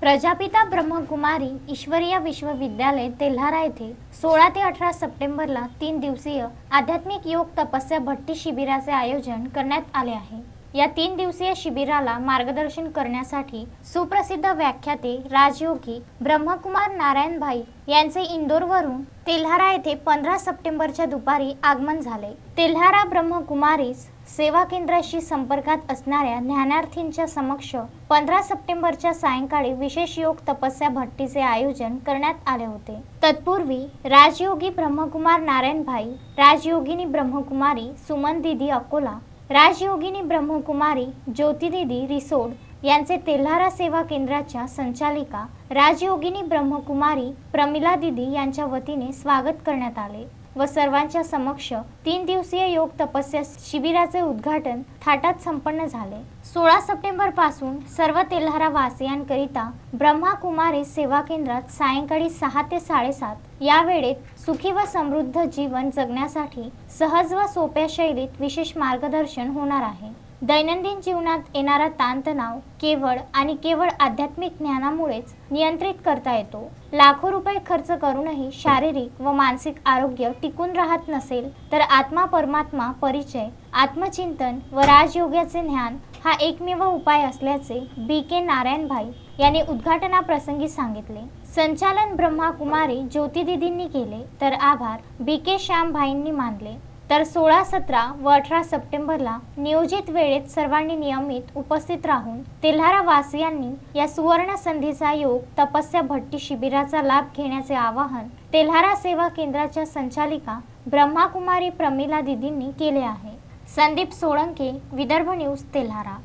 प्रजापिता ब्रह्मकुमारी ईश्वरीय विश्वविद्यालय तेल्हारा येथे सोळा ते अठरा सप्टेंबरला तीन दिवसीय आध्यात्मिक योग तपस्या भट्टी शिबिराचे आयोजन करण्यात आले आहे. या तीन दिवसीय शिबिराला मार्गदर्शन करण्यासाठी सुप्रसिद्ध व्याख्याते राजयोगी ब्रह्मकुमार नारायणभाई यांचे इंदोरवरून तेल्हारा येथे पंधरा सप्टेंबरच्या दुपारी आगमन झाले. तेल्हारा ब्रह्मकुमारीस सेवा केंद्राशी संपर्कात असणाऱ्या ज्ञानार्थींच्या समक्ष पंधरा सप्टेंबरच्या सायंकाळी विशेष योग तपस्या भट्टीचे आयोजन करण्यात आले होते. तत्पूर्वी राजयोगी ब्रह्मकुमार नारायणभाई राजयोगिनी ब्रह्मकुमारी सुमन दिदी अकोला राजयोगिनी ब्रह्मकुमारी ज्योतिदिदी रिसोड यांचे तेल्हारा सेवा केंद्राच्या संचालिका राजयोगिनी ब्रह्मकुमारी प्रमिला दिदी यांच्या वतीने स्वागत करण्यात आले. व सर्वांच्या समक्ष तीन दिवसीय योग तपस्या शिबिराचे उद्घाटन थाटात संपन्न झाले. सोळा सप्टेंबरपासून सर्व तेल्हारा वासियांकरिता ब्रह्मा कुमारी सेवा केंद्रात सायंकाळी सहा ते साडेसात या वेळेत सुखी व समृद्ध जीवन जगण्यासाठी सहज व सोप्या शैलीत विशेष मार्गदर्शन होणार आहे. दैनंदिन जीवनात येणारा ताणतणाव केवळ आणि केवळ आध्यात्मिक ज्ञानामुळेच नियंत्रित करता येतो. लाखो रुपये खर्च करूनही शारीरिक व मानसिक आरोग्य टिकून राहत नसेल तर आत्मा परमात्मा परिचय आत्मचिंतन व राजयोगाचे ज्ञान हा एकमेव उपाय असल्याचे बी के नारायणभाई यांनी उद्घाटनाप्रसंगी सांगितले. संचालन ब्रह्मा कुमारी ज्योतिदिदींनी केले तर आभार बी के श्यामभाईंनी मानले. तर सोळा सतरा व अठरा सप्टेंबरला नियोजित वेळेत सर्वांनी नियमित उपस्थित राहून तेल्हारा वासियांनी या सुवर्ण संधीचा योग तपस्या भट्टी शिबिराचा लाभ घेण्याचे आवाहन तेल्हारा सेवा केंद्राच्या संचालिका ब्रह्माकुमारी प्रमिला दिदींनी केले आहे. संदीप सोळंके विदर्भ न्यूज तेल्हारा.